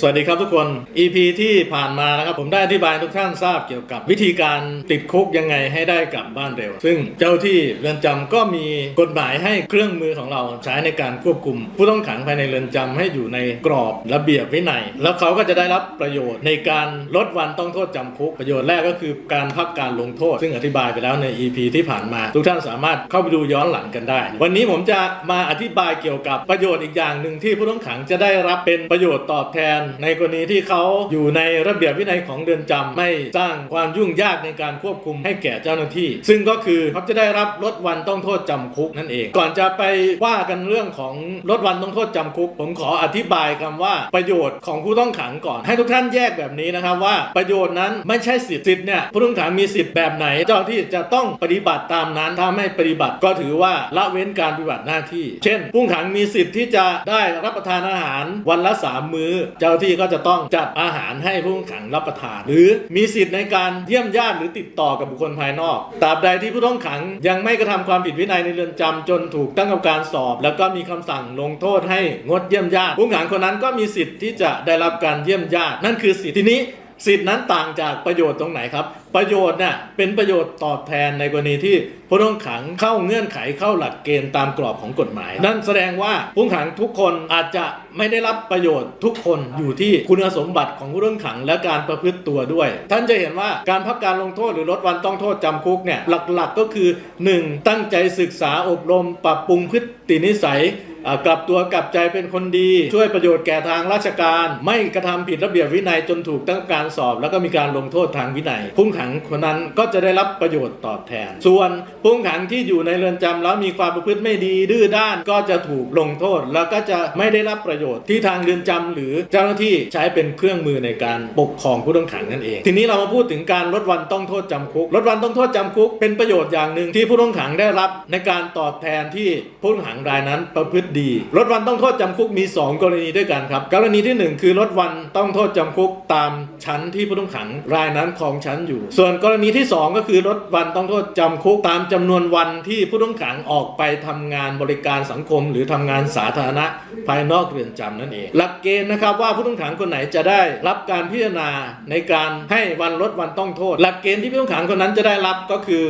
สวัสดีครับทุกคน EP ที่ผ่านมานะครับผมได้อธิบายทุกท่านทราบเกี่ยวกับวิธีการติดคุกยังไงให้ได้กลับบ้านเร็ว ซึ่งเจ้าที่เรือนจำก็มีกฎหมายให้เครื่องมือของเราใช้ในการควบคุม ผู้ต้องขังภายในเรือนจำให้อยู่ในกรอบระเบียบวินัย แล้วเขาก็จะได้รับประโยชน์ในการลดวันต้องโทษจำคุกประโยชน์แรกก็คือการพักการลงโทษ ซึ่งอธิบายไปแล้วใน EP ที่ผ่านมา ทุกท่านสามารถเข้าไปดูย้อนหลังกันได้ วันนี้ผมจะมาอธิบายเกี่ยวกับประโยชน์อีกอย่างหนึ่งที่ผู้ต้องขังจะได้รับเป็นประโยชน์ตอบแทนในกรณีที่เขาอยู่ในระเบียบวินัยของเรือนจำไม่สร้างความยุ่งยากในการควบคุมให้แก่เจ้าหน้าที่ ซึ่งก็คือเขาจะได้รับลดวันต้องโทษจำคุกนั่นเอง ก่อนจะไปว่ากันเรื่องของลดวันต้องโทษจำคุก ผมขออธิบายคำว่าประโยชน์ของผู้ต้องขังก่อน ให้ทุกท่านแยกแบบนี้นะครับว่าประโยชน์นั้นไม่ใช่สิทธิ์สิทธิ์เนี่ยผู้ต้องขังมีสิทธิ์แบบไหน เจ้าที่จะต้องปฏิบัติตามนั้นถ้าไม่ปฏิบัติก็ถือว่าละเว้นการปฏิบัติหน้าที่ เช่นผู้ต้องขังมีสิทธิ์ที่จะได้รับประทานอาหารวันละสามมื้อเจ้าที่ก็จะต้องจัดอาหารให้ผู้ต้องขังรับประทาน หรือมีสิทธิ์ในการเยี่ยมญาติหรือติดต่อกับบุคคลภายนอกตราบใดที่ผู้ต้องขังยังไม่กระทำความผิดวินัยในเรือนจำจนถูกตั้งกรรมการสอบ แล้วก็มีคำสั่งลงโทษให้งดเยี่ยมญาติผู้ต้องขังคนนั้นก็มีสิทธิ์ที่จะได้รับการเยี่ยมญาตินั่นคือสิทธิทีนี้ สิทธินั้นต่างจากประโยชน์ตรงไหนครับ ประโยชน์เนี่ยเป็นประโยชน์ตอบแทนในกรณีที่ผู้ต้องขังเข้าเงื่อนไขเข้าหลักเกณฑ์ตามกรอบของกฎหมาย นั่นแสดงว่าผู้ต้องขังทุกคนอาจจะไม่ได้รับประโยชน์ทุกคนอยู่ที่คุณสมบัติของผู้ต้องขังและการประพฤติตัวด้วย ท่านจะเห็นว่าการพักการลงโทษหรือลดวันต้องโทษจำคุกเนี่ยหลักๆก็คือ 1. ตั้งใจศึกษาอบรม ปรับปรุงพฤตินิสัยอ่า กลับตัวกลับใจเป็นคนดี ช่วยประโยชน์แก่ทางราชการ ไม่กระทำผิดระเบียบวินัยจนถูกตั้งการสอบ แล้วก็มีการลงโทษทางวินัยผู้ต้องขังคนนั้นก็จะได้รับประโยชน์ตอบแทน ส่วนผู้ต้องขังที่อยู่ในเรือนจำแล้วมีความประพฤติไม่ดีดื้อด้านก็จะถูกลงโทษ แล้วก็จะไม่ได้รับประโยชน์ที่ทางเรือนจำหรือเจ้าหน้าที่ใช้เป็นเครื่องมือในการปกครองผู้ต้องขังนั่นเอง ทีนี้เรามาพูดถึงการลดวันต้องโทษจำคุกลดวันต้องโทษจำคุกเป็นประโยชน์อย่างหนึ่งที่ผู้ต้องขังได้รับในการตอบแทนที่ผู้ต้องขังรายนั้นประพฤติดีลดวันต้องโทษจำคุกมี 2 กรณีด้วยกันครับ กรณีที่ 1 คือลดวันต้องโทษจำคุกตามชั้นที่ผู้ต้องขังรายนั้นครองชั้นอยู่ ส่วนกรณีที่ 2 ก็คือลดวันต้องโทษจำคุกตามจำนวนวันที่ผู้ต้องขังออกไปทำงานบริการสังคม หรือทำงานสาธารณะภายนอกเรือนจำนั่นเอง หลักเกณฑ์นะครับว่าผู้ต้องขังคนไหนจะได้รับการพิจารณาในการให้วันลดวันต้องโทษ หลักเกณฑ์ที่ผู้ต้องขังคนนั้นจะได้รับก็คือ